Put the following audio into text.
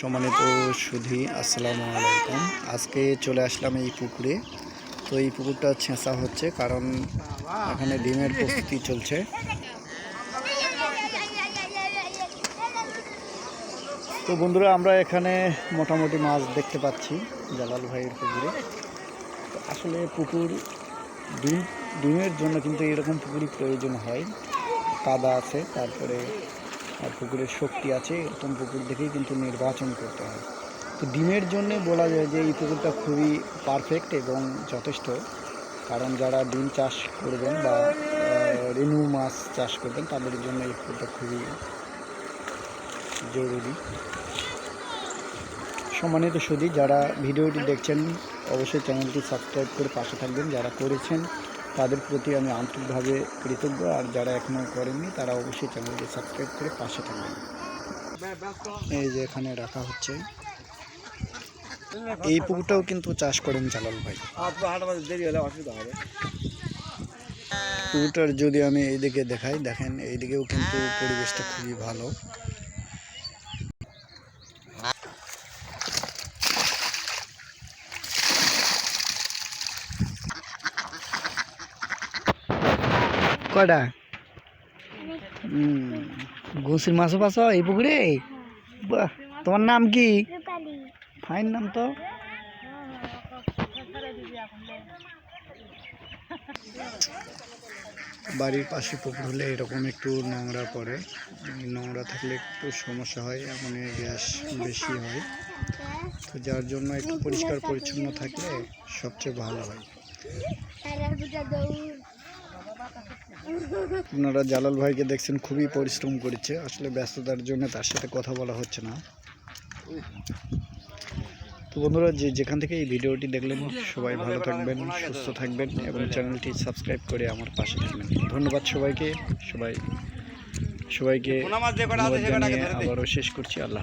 সম্মানিত সুধী, আসসালামু আলাইকুম। আজকে চলে আসলাম এই পুকুরে। তো এই পুকুরটা ছেঁচা হচ্ছে কারণ এখানে ডিমের প্রস্তুতি চলছে। তো বন্ধুরা, আমরা এখানে মোটামুটি মাছ দেখতে পাচ্ছি জালাল ভাইয়ের পুকুরে। আসলে পুকুর ডিম, ডিমের জন্য কিন্তু এরকম পুকুরই প্রয়োজন হয়। কাদা আছে, তারপরে আর পুকুরের শক্তি আছে, এরকম পুকুর দেখেই কিন্তু নির্বাচন করতে হয়। তো ডিমের জন্য বলা যায় যে এই পুকুরটা খুবই পারফেক্ট এবং যথেষ্ট। কারণ যারা ডিম চাষ করবেন বা রেনু মাছ চাষ করবেন, তাদের জন্য এই পুকুরটা খুবই জরুরি। সম্মানিত সুদী যারা ভিডিওটি দেখছেন, অবশ্যই চ্যানেলটি সাবস্ক্রাইব করে পাশে থাকবেন। যারা করেছেন তাদের প্রতি আমি আন্তরিকভাবে কৃতজ্ঞ, আর যারা এখনও করেননি, তারা অবশ্যই চ্যানেলটি সাবস্ক্রাইব করে পাশে থাকবেন। এই যে এখানে রাখা হচ্ছে। এই পুকুরটাও কিন্তু চাষ করেন জালাল ভাই। পুকুরটার যদি আমি এইদিকে দেখাই, দেখেন, এইদিকেও কিন্তু পরিবেশটা খুবই ভালো। কয়টা? ঘুষির মাছও পাস এই পুকুরে? তোমার নাম কি? ফাইন নাম তো? বাড়ির পাশে পুকুর হলে এরকম একটু নোংরা পড়ে। নোংরা থাকলে একটু সমস্যা হয় এমন গ্যাস বেশি হয়। তো যার জন্য একটু পরিষ্কার পরিচ্ছন্ন থাকলে সবচেয়ে ভালো হয়। আপনারা জালাল ভাইকে দেখছেন খুবই পরিশ্রম করেছে। আসলে ব্যস্ততার জন্য তার সাথে কথা বলা হচ্ছে না। তো বন্ধুরা যে যেখান থেকে এই ভিডিওটি দেখলেন সবাই ভালো থাকবেন সুস্থ থাকবেন এবং চ্যানেলটি সাবস্ক্রাইব করে আমার পাশে থাকবেন। ধন্যবাদ সবাইকে। সবাই সবাইকে। আবারও শেষ করছি। আল্লাহ।